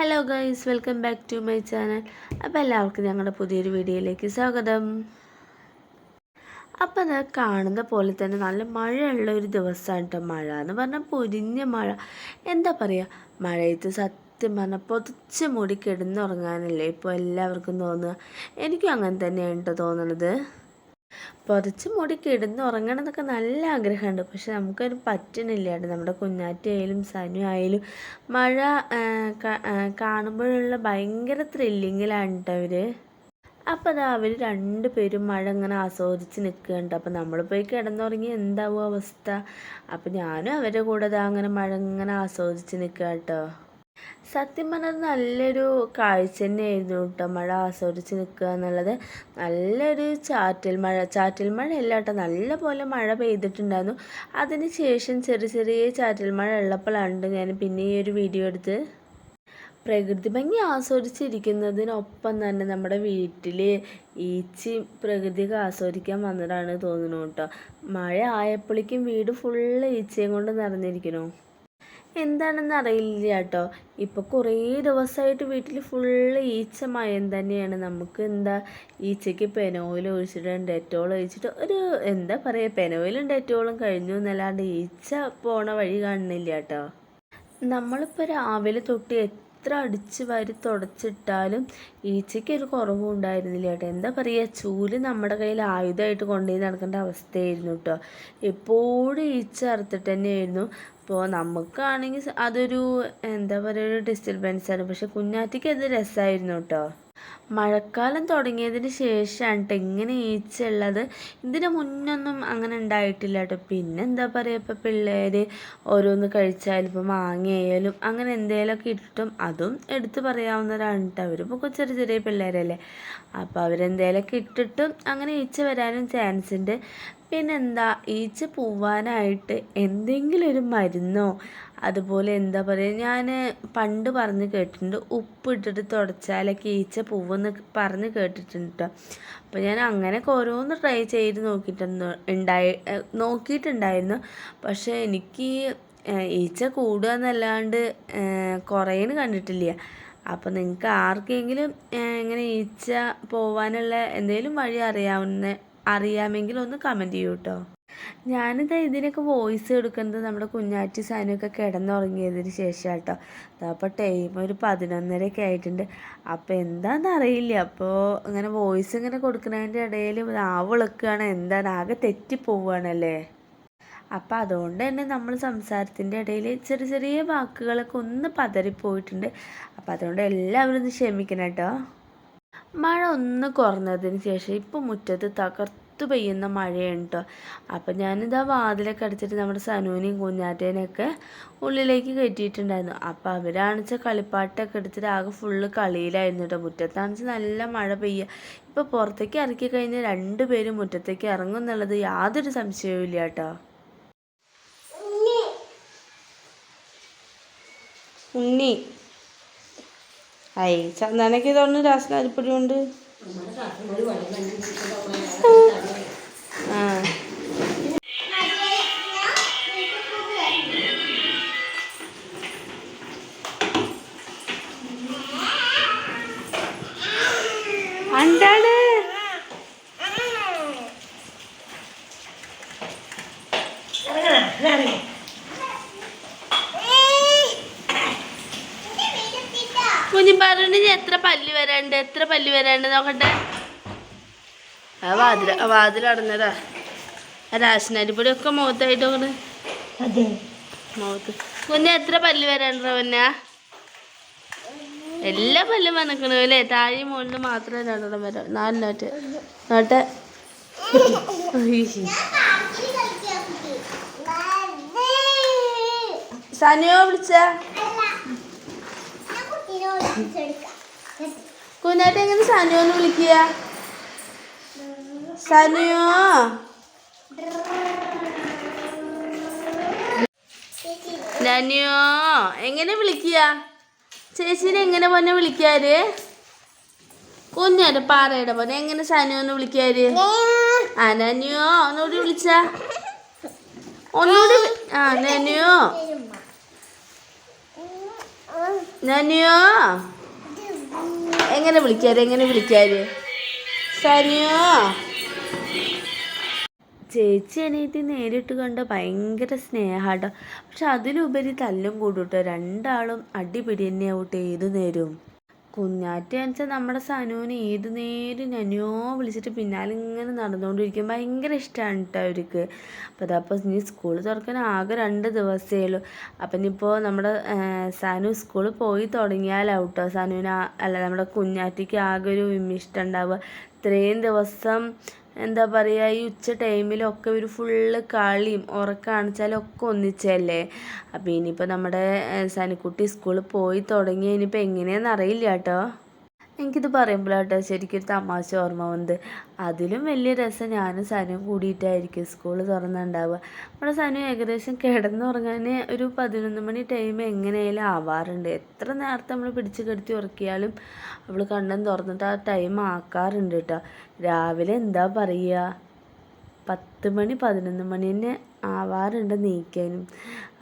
Hello guys welcome back to my channel അപ്പോൾ എല്ലാവർക്കും ഞങ്ങളുടെ പുതിയൊരു വീഡിയോയിലേക്ക് സ്വാഗതം. അപ്പോൾ അത് കാണുന്ന പോലെ തന്നെ നല്ല മഴയുള്ള ഒരു ദിവസമാണ് കേട്ടോ മഴ എന്ന് പറഞ്ഞാൽ പൊരിഞ്ഞ മഴ. എന്താ പറയുക മഴയത്ത് സത്യം പറഞ്ഞാൽ പൊതിച്ച് മൂടി കിടന്നുറങ്ങാനല്ലേ ഇപ്പോൾ എല്ലാവർക്കും തോന്നുക? എനിക്കും അങ്ങനെ തന്നെയാണ് കേട്ടോ തോന്നുന്നത് പുതച്ച് മൂടി കിടന്ന് ഉറങ്ങണം എന്നൊക്കെ നല്ല ആഗ്രഹമുണ്ട്. പക്ഷെ നമുക്കത് പറ്റണില്ല കേട്ടോ. നമ്മുടെ കുഞ്ഞാറ്റയായാലും സനു ആയാലും മഴ കാണുമ്പോഴുള്ള ഭയങ്കര ത്രില്ലിങ്ങിലാണ് കേട്ടോ അവർ അപ്പോൾ അതാ അവർ രണ്ടുപേരും മഴ ഇങ്ങനെ ആസ്വദിച്ച് നിൽക്കുന്നുണ്ട്. അപ്പോൾ നമ്മൾ പോയി കിടന്നുറങ്ങി എന്താവും അവസ്ഥ? അപ്പോൾ ഞാനും അവരുടെ കൂടെ അതാ അങ്ങനെ മഴ ഇങ്ങനെ ആസ്വദിച്ച് നിൽക്കുക കേട്ടോ. സത്യം പറഞ്ഞാൽ നല്ലൊരു കാഴ്ച തന്നെയായിരുന്നു കേട്ടോ മഴ ആസ്വദിച്ച് നിൽക്കുക എന്നുള്ളത്. നല്ലൊരു ചാറ്റൽ മഴ ചാറ്റൽ മഴ അല്ല കേട്ടോ നല്ല പോലെ മഴ പെയ്തിട്ടുണ്ടായിരുന്നു. അതിന് ശേഷം ചെറിയ ചെറിയ ചാറ്റൽ മഴ ഉള്ളപ്പോഴാണ് ഞാൻ പിന്നെ ഈ ഒരു വീഡിയോ എടുത്ത് പ്രകൃതി ഭംഗി ആസ്വദിച്ചിരിക്കുന്നതിനൊപ്പം തന്നെ നമ്മുടെ വീട്ടിൽ ഈച്ചി പ്രകൃതിയൊക്കെ ആസ്വദിക്കാൻ വന്നതാണ് തോന്നുന്നു കേട്ടോ. മഴ ആയപ്പോഴേക്കും വീട് ഫുള്ള് ഈച്ചയും കൊണ്ട് നിറഞ്ഞിരിക്കണു എന്താണെന്ന് അറിയില്ല കേട്ടോ ഇപ്പോൾ കുറേ ദിവസമായിട്ട് വീട്ടിൽ ഫുള്ള് ഈച്ച മയം തന്നെയാണ്. നമുക്ക് എന്താ ഈച്ചയ്ക്ക് പെനോയിൽ ഒഴിച്ചിട്ട് ഡെറ്റോൾ ഒഴിച്ചിട്ട് ഒരു എന്താ പറയുക പെനോയിലും ഡെറ്റോളും കഴിഞ്ഞു എന്നല്ലാണ്ട് ഈച്ച പോണ വഴി കാണുന്നില്ല കേട്ടോ നമ്മളിപ്പോൾ രാവിലെ തൊട്ട് എത്ര അടിച്ച് വരി തുടച്ചിട്ടാലും ഈച്ചയ്ക്ക് ഒരു കുറവും ഉണ്ടായിരുന്നില്ല കേട്ടോ എന്താ പറയുക ചൂൽ നമ്മുടെ കയ്യിൽ ആയുധമായിട്ട് കൊണ്ടുപോയി നടക്കേണ്ട അവസ്ഥയായിരുന്നു കേട്ടോ എപ്പോഴും ഈച്ച അറുത്തിട്ട് തന്നെയായിരുന്നു. അപ്പോൾ നമുക്കാണെങ്കിൽ അതൊരു എന്താ പറയുക ഒരു ഡിസ്റ്റർബൻസ് ആണ്. പക്ഷെ കുഞ്ഞാറ്റയ്ക്ക് അത് രസമായിരുന്നു കേട്ടോ മഴക്കാലം തുടങ്ങിയതിന് ശേഷമാണ് കേട്ടോ ഇങ്ങനെ ഈച്ച ഉള്ളത് ഇതിന് മുന്നൊന്നും അങ്ങനെ ഉണ്ടായിട്ടില്ല കേട്ടോ പിന്നെ എന്താ പറയുക ഇപ്പോൾ പിള്ളേർ ഓരോന്ന് കഴിച്ചാലും ഇപ്പോൾ മാങ്ങയായാലും അങ്ങനെ എന്തെങ്കിലുമൊക്കെ ഇട്ടിട്ടും അതും എടുത്ത് പറയാവുന്നതാണ് കേട്ടോ അവരിപ്പോൾ ചെറിയ ചെറിയ പിള്ളേരല്ലേ. അപ്പോൾ അവരെന്തേലൊക്കെ ഇട്ടിട്ടും അങ്ങനെ ഈച്ച വരാനും ചാൻസ് ഉണ്ട്. പിന്നെന്താ ഈച്ച പോവാനായിട്ട് എന്തെങ്കിലും ഒരു മരുന്നോ അതുപോലെ എന്താ പറയുക ഞാൻ പണ്ട് പറഞ്ഞ് കേട്ടിട്ടുണ്ട് ഉപ്പ് ഇട്ടിട്ട് തുടച്ചാലൊക്കെ ഈച്ച പോവെന്ന് പറഞ്ഞ് കേട്ടിട്ടുണ്ട് കേട്ടോ അപ്പോൾ ഞാൻ അങ്ങനെയൊക്കെ ഓരോന്ന് ട്രൈ ചെയ്ത് നോക്കിയിട്ടുണ്ട് ഉണ്ടായി നോക്കിയിട്ടുണ്ടായിരുന്നു. പക്ഷേ എനിക്ക് ഈച്ച കൂടുക എന്നല്ലാണ്ട് കുറേന്ന് കണ്ടിട്ടില്ല. അപ്പോൾ നിങ്ങൾക്ക് ആർക്കെങ്കിലും ഇങ്ങനെ ഈച്ച പോവാനുള്ള എന്തെങ്കിലും വഴി അറിയാവുന്ന അറിയാമെങ്കിൽ ഒന്ന് കമന്റ് ചെയ്യൂ കേട്ടോ ഞാനിതാ ഇതിനൊക്കെ വോയിസ് എടുക്കുന്നത് നമ്മുടെ കുഞ്ഞാറ്റി സാധനമൊക്കെ കിടന്നുറങ്ങിയതിന് ശേഷം കേട്ടോ അപ്പോൾ ടൈം ഒരു പതിനൊന്നരയൊക്കെ ആയിട്ടുണ്ട്. അപ്പോൾ എന്താണെന്ന് അറിയില്ല അപ്പോൾ ഇങ്ങനെ വോയിസ് ഇങ്ങനെ കൊടുക്കുന്നതിന്റെ ഇടയിൽ ആവിളക്കുകയാണ് വിളക്കുകയാണ്. എന്താണ്? ആകെ തെറ്റിപ്പോവുകയാണല്ലേ അപ്പം അതുകൊണ്ട് തന്നെ നമ്മൾ സംസാരത്തിന്റെ ഇടയിൽ ചെറിയ ചെറിയ വാക്കുകളൊക്കെ ഒന്ന് പതറിപ്പോയിട്ടുണ്ട്. അപ്പം അതുകൊണ്ട് എല്ലാവരും ഒന്ന് ക്ഷമിക്കണം കേട്ടോ. മഴ ഒന്ന് കുറഞ്ഞതിന് ശേഷം ഇപ്പം മുറ്റത്ത് തകർത്തു പെയ്യുന്ന മഴയാണ് കേട്ടോ അപ്പം ഞാനിതാ വാതിലൊക്കെ അടിച്ചിട്ട് നമ്മുടെ സനുവിനെയും കുഞ്ഞാറ്റേനെയൊക്കെ ഉള്ളിലേക്ക് കയറ്റിയിട്ടുണ്ടായിരുന്നു. അപ്പം അവരാണെച്ചാൽ കളിപ്പാട്ടൊക്കെ എടുത്തിട്ട് ആകെ ഫുള്ള് കളിയിലായിരുന്നു കേട്ടോ മുറ്റത്താണെച്ചാൽ നല്ല മഴ പെയ്യുക ഇപ്പോൾ പുറത്തേക്ക് ഇറക്കി കഴിഞ്ഞാൽ രണ്ടുപേരും മുറ്റത്തേക്ക് ഇറങ്ങും എന്നുള്ളത് യാതൊരു സംശയവും ഇല്ല കേട്ടോ ഉണ്ണി. ഐ ചന്ദനക്ക് തോന്നുന്നു രാസനാരിപ്പൊടി കൊണ്ട്. ആ എന്താണ് കുഞ്ഞു പറഞ്ഞു എത്ര പല്ല് വരാണ്ട്? എത്ര പല്ല് വരാണ്ട് നോക്കട്ടെ? ആ വാതിൽ ആ വാതിൽ അടഞ്ഞതാ. ആ രാശനാരിപ്പൊടി ഒക്കെ മുഖത്തായിട്ട് നോക്കണേ മുഖത്ത്. കുഞ്ഞ് എത്ര പല്ല് വരാണ്ട പിന്നെ? എല്ലാ പല്ലും വന്നിക്കണു അല്ലേ? താഴെ മുകളിൽ മാത്രമേ രണ്ടെണ്ണം വരാം. നാലിനോട്ട് നോട്ടെ. സനിയോ വിളിച്ച? കുഞ്ഞാറ്റ എങ്ങനെ സനിയോന്ന് വിളിക്കുക? സനുയോ നനിയോ? എങ്ങനെ വിളിക്കുക? ചേച്ചീനെ എങ്ങനെ പോന്നെ വിളിക്കാര്? കുഞ്ഞാന്റെ പാറയുടെ പോലെ എങ്ങനെ സനിയോന്ന് വിളിക്കാര്? ആ നനിയോ ഒന്നുകൂടി വിളിച്ച. ഒന്നുകൂടി ആ നനിയോ. നനിയോ? എങ്ങനെ വിളിക്കാര്? എങ്ങനെ വിളിക്കാര്? സനിയോ ചേച്ചി അനിയത്തി നേരിട്ട് കണ്ട ഭയങ്കര സ്നേഹാട്ടോ. പക്ഷെ അതിലുപരി തല്ലും കൂടുട്ടോ. രണ്ടാളും അടിപിടി തന്നെയാവട്ടെ ഏത് നേരവും. കുഞ്ഞാറ്റ വെച്ചാൽ നമ്മുടെ സനുവിന് ഏത് നേരം നനിയോ വിളിച്ചിട്ട് പിന്നാലെ ഇങ്ങനെ നടന്നുകൊണ്ടിരിക്കും ഭയങ്കര ഇഷ്ടമാണ് കേട്ടോ അവർക്ക് അപ്പോൾ അതപ്പോൾ ഇനി സ്കൂൾ തുറക്കാൻ ആകെ രണ്ട് ദിവസമേ ഉള്ളൂ. അപ്പം ഇനിയിപ്പോൾ നമ്മുടെ സനു സ്കൂളിൽ പോയി തുടങ്ങിയാലാവും കേട്ടോ സനുവിന് അല്ല നമ്മുടെ കുഞ്ഞാറ്റയ്ക്ക് ആകെ ഒരു വിമിഷ്ടം ഉണ്ടാവുക ഇത്രയും ദിവസം എന്താ പറയുക ഈ ഉച്ച ടൈമിലൊക്കെ ഒരു ഫുള്ള് കളിയും ഉറക്കാണിച്ചാലും ഒക്കെ ഒന്നിച്ചല്ലേ? അപ്പോൾ ഇനിയിപ്പോൾ നമ്മുടെ സനിക്കുട്ടി സ്കൂളിൽ പോയി തുടങ്ങി ഇനിയിപ്പോൾ എങ്ങനെയാണെന്ന് അറിയില്ല കേട്ടോ. എനിക്കിത് പറയുമ്പോഴാട്ടോ ശരിക്കും തമാശ ഓർമ്മ വന്നത്. അതിലും വലിയ രസം ഞാനും സനുവും കൂടിയിട്ടായിരിക്കും സ്കൂൾ തുറന്നുണ്ടാവുക. നമ്മുടെ സനു ഏകദേശം കിടന്നുറങ്ങാൻ ഒരു പതിനൊന്ന് മണി ടൈം എങ്ങനെയായാലും ആവാറുണ്ട്. എത്ര നേരത്തെ നമ്മൾ പിടിച്ചു കിടത്തി ഉറക്കിയാലും അവൾ കണ്ണൻ തുറന്നിട്ട് ആ ടൈം ആക്കാറുണ്ട് കേട്ടോ രാവിലെ എന്താ പറയുക? പത്ത് മണി പതിനൊന്ന് മണി തന്നെ ആവാറുണ്ട് നീക്കാനും.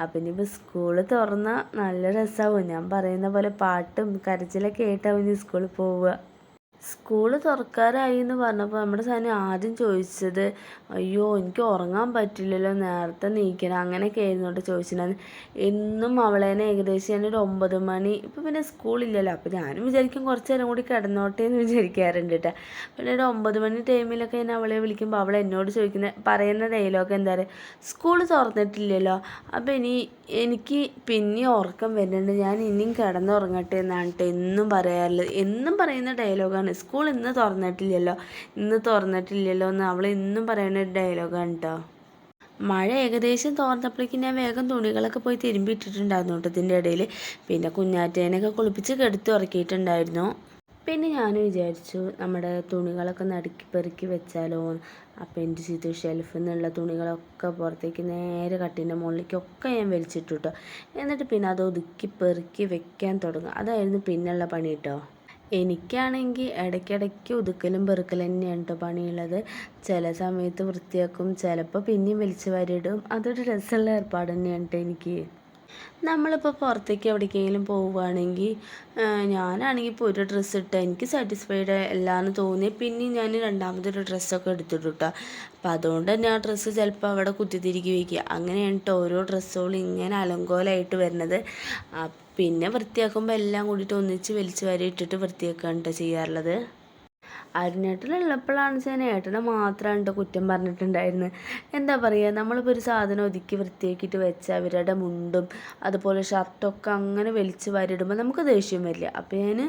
അപ്പം ഇനിയിപ്പോൾ സ്കൂൾ തുറന്നാൽ നല്ല രസമാവും ഞാൻ പറയുന്ന പോലെ പാട്ടും കരച്ചിലൊക്കെ ആയിട്ടാവും ഇനി സ്കൂളിൽ പോവുക. സ്കൂൾ തുറക്കാറായി എന്ന് പറഞ്ഞപ്പോൾ നമ്മുടെ സാധനം ആദ്യം ചോദിച്ചത് അയ്യോ എനിക്ക് ഉറങ്ങാൻ പറ്റില്ലല്ലോ നേരത്തെ നീക്കണം അങ്ങനെയൊക്കെ ആയിരുന്നു കേട്ടോ ചോദിച്ചിട്ടുണ്ടായിരുന്നു എന്നും അവളേനെ ഏകദേശം ഞാനൊരു ഒമ്പത് മണി ഇപ്പം പിന്നെ സ്കൂളില്ലല്ലോ അപ്പോൾ ഞാനും വിചാരിക്കും കുറച്ച് നേരം കൂടി കിടന്നോട്ടെ എന്ന് വിചാരിക്കാറുണ്ട് കേട്ടോ. പിന്നെ ഒരു ഒമ്പത് മണി ടൈമിലൊക്കെ ഞാൻ അവളെ വിളിക്കുമ്പോൾ അവൾ എന്നോട് ചോദിക്കുന്ന പറയുന്ന ഡയലോഗ് എന്താ പറയുക സ്കൂൾ തുറന്നിട്ടില്ലല്ലോ അപ്പോൾ ഇനി എനിക്ക് പിന്നെ ഉറക്കം വരുന്നുണ്ട് ഞാൻ ഇനിയും കിടന്നുറങ്ങട്ടെ എന്നാണ് കേട്ടോ എന്നും പറയാറുള്ളത്. എന്നും പറയുന്ന ഡയലോഗാണ് സ്കൂൾ ഇന്ന് തുറന്നിട്ടില്ലല്ലോ ഇന്ന് തുറന്നിട്ടില്ലല്ലോ എന്ന് അവൾ ഇന്നും പറയുന്ന ഒരു ഡയലോഗാണ് കേട്ടോ മഴ ഏകദേശം തോർന്നപ്പോഴേക്കും ഞാൻ വേഗം തുണികളൊക്കെ പോയി തിരുമ്പി ഇട്ടിട്ടുണ്ടായിരുന്നു കേട്ടോ ഇതിന്റെ ഇടയിൽ പിന്നെ കുഞ്ഞാറ്റേനൊക്കെ കുളിപ്പിച്ച് കെടുത്തി ഉറക്കിയിട്ടുണ്ടായിരുന്നു. പിന്നെ ഞാൻ വിചാരിച്ചു നമ്മുടെ തുണികളൊക്കെ നടുക്കി പെറുക്കി വെച്ചാലോ അപ്പോൾ എന്റെ ചീത്ത ഷെൽഫിൽ നിന്നുള്ള തുണികളൊക്കെ പുറത്തേക്ക് നേരെ കട്ടിന്റെ മുകളിലേക്കൊക്കെ ഞാൻ വലിച്ചിട്ടു കേട്ടോ എന്നിട്ട് പിന്നെ അത് ഒതുക്കി പെറുക്കി വെക്കാൻ തുടങ്ങും. അതായിരുന്നു പിന്നെയുള്ള പണി കേട്ടോ എനിക്കാണെങ്കിൽ ഇടയ്ക്കിടയ്ക്ക് ഒതുക്കലും പെറുക്കലും തന്നെയാണ് കേട്ടോ പണിയുള്ളത്. ചില സമയത്ത് വൃത്തിയാക്കും ചിലപ്പോൾ പിന്നെയും വലിച്ചു വാരിയിടും. അതൊരു രസമുള്ള ഏർപ്പാട് തന്നെയാണ് കേട്ടോ എനിക്ക്. നമ്മളിപ്പോൾ പുറത്തേക്ക് എവിടേക്കെങ്കിലും പോവുകയാണെങ്കിൽ ഞാനാണെങ്കിൽ ഇപ്പോൾ ഒരു ഡ്രസ്സ് ഇട്ടാൽ എനിക്ക് സാറ്റിസ്ഫൈഡ് അല്ലാന്ന് തോന്നി പിന്നെ ഞാൻ രണ്ടാമതൊരു ഡ്രസ്സൊക്കെ എടുത്തിട്ടു കേട്ടോ അപ്പോൾ അതുകൊണ്ട് തന്നെ ആ ഡ്രസ്സ് ചിലപ്പോൾ അവിടെ കുത്തിത്തിരിക്കി വയ്ക്കുക. അങ്ങനെയാണ് കേട്ടോ ഓരോ ഡ്രസ്സുകളും ഇങ്ങനെ അലങ്കോലായിട്ട് വരുന്നത് പിന്നെ വൃത്തിയാക്കുമ്പോൾ എല്ലാം കൂടിയിട്ട് ഒന്നിച്ച് വലിച്ചു വാരി ഇട്ടിട്ട് വൃത്തിയാക്കുകയാണ് കേട്ടോ ചെയ്യാറുള്ളത്. അരുണേട്ടനുള്ളപ്പോഴാണ് വെച്ചാൽ ഏട്ടനെ മാത്രമാണ് കുറ്റം പറഞ്ഞിട്ടുണ്ടായിരുന്നത്. എന്താ പറയുക നമ്മളിപ്പോൾ ഒരു സാധനം ഒതുക്കി വൃത്തിയാക്കിയിട്ട് വെച്ച് അവരുടെ മുണ്ടും അതുപോലെ ഷർട്ടൊക്കെ അങ്ങനെ വലിച്ച് വരിടുമ്പോൾ നമുക്ക് ദേഷ്യം വരില്ല. അപ്പോൾ ഞാൻ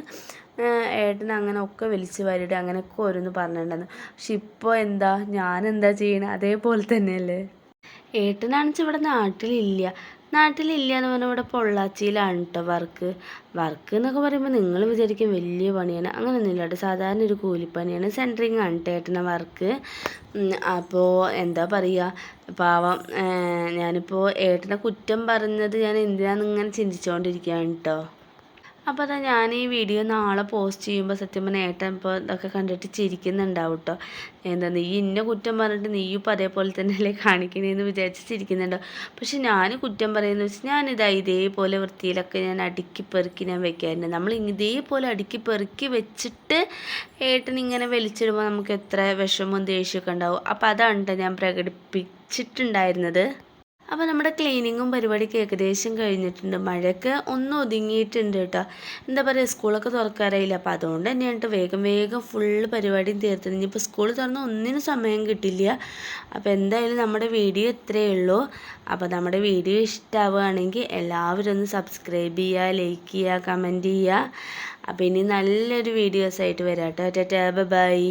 ഏട്ടൻ അങ്ങനെ ഒക്കെ വലിച്ച് വാരിയിടുക അങ്ങനെയൊക്കെ ഓരോന്ന് പറഞ്ഞിട്ടുണ്ടായിരുന്നു. പക്ഷെ ഇപ്പോൾ എന്താ ഞാൻ എന്താ ചെയ്യണത് അതേപോലെ തന്നെയല്ലേ? ഏട്ടനാണെന്ന് ഇവിടെ നാട്ടിലില്ല. നാട്ടിലില്ല എന്ന് പറഞ്ഞാൽ ഇവിടെ പൊള്ളാച്ചിയിലാണ് കേട്ടോ വർക്ക്. വർക്ക് എന്നൊക്കെ പറയുമ്പോൾ നിങ്ങൾ വിചാരിക്കും വലിയ പണിയാണ്. അങ്ങനെയൊന്നുമില്ല കേട്ടോ സാധാരണ ഒരു കൂലിപ്പണിയാണ്. സെന്ററിങ് ആണ് കേട്ടോ വർക്ക്. അപ്പോൾ എന്താ പറയുക പാവം ഞാനിപ്പോൾ ഏട്ടനെ കുറ്റം പറഞ്ഞത് ഞാൻ എന്തിനാണെന്ന് ഇങ്ങനെ ചിന്തിച്ചുകൊണ്ടിരിക്കുകയാണ് കേട്ടോ അപ്പോൾ അതാ ഞാൻ ഈ വീഡിയോ നാളെ പോസ്റ്റ് ചെയ്യുമ്പോൾ സത്യം പറഞ്ഞാൽ ഏട്ടൻ ഇപ്പോൾ ഇതൊക്കെ കണ്ടിട്ട് ചിരിക്കുന്നുണ്ടാവും കേട്ടോ എന്താ നീ ഇന്ന കുറ്റം പറഞ്ഞിട്ട് നീയും ഇപ്പോൾ അതേപോലെ തന്നെയല്ലേ കാണിക്കണേന്ന് വിചാരിച്ച് ചിരിക്കുന്നുണ്ടോ പക്ഷെ ഞാൻ കുറ്റം പറയുന്നത് വെച്ചാൽ ഞാനിതാ ഇതേപോലെ വൃത്തിയിലൊക്കെ ഞാൻ അടുക്കി പെറുക്കി ഞാൻ വെക്കാറുണ്ട്. നമ്മൾ ഇതേപോലെ അടുക്കി പെറുക്കി വെച്ചിട്ട് ഏട്ടൻ ഇങ്ങനെ വലിച്ചിടുമ്പോൾ നമുക്ക് എത്ര വിഷമവും ദേഷ്യമൊക്കെ ഉണ്ടാവും. അപ്പോൾ അതാണ് ഞാൻ പ്രകടിപ്പിച്ചിട്ടുണ്ടായിരുന്നത്. അപ്പോൾ നമ്മുടെ ക്ലീനിങ്ങും പരിപാടിക്ക് ഏകദേശം കഴിഞ്ഞിട്ടുണ്ട്. മഴയൊക്കെ ഒന്ന് ഒതുങ്ങിയിട്ടുണ്ട് കേട്ടോ. എന്താ പറയുക സ്കൂളൊക്കെ തുറക്കാറായില്ല? അപ്പോൾ അതുകൊണ്ട് തന്നെയാണ് വേഗം വേഗം ഫുള്ള് പരിപാടിയും തീർത്തത്. ഇനിയിപ്പോൾ സ്കൂൾ തുറന്ന് ഒന്നിനും സമയം കിട്ടില്ല. അപ്പോൾ എന്തായാലും നമ്മുടെ വീഡിയോ ഇത്രയേ ഉള്ളൂ. അപ്പോൾ നമ്മുടെ വീഡിയോ ഇഷ്ടമാവുകയാണെങ്കിൽ എല്ലാവരും ഒന്ന് സബ്സ്ക്രൈബ് ചെയ്യുക ലൈക്ക് ചെയ്യുക കമന്റ് ചെയ്യുക. അപ്പോൾ ഇനി നല്ലൊരു വീഡിയോസായിട്ട് വരാം കേട്ടോ. ബൈ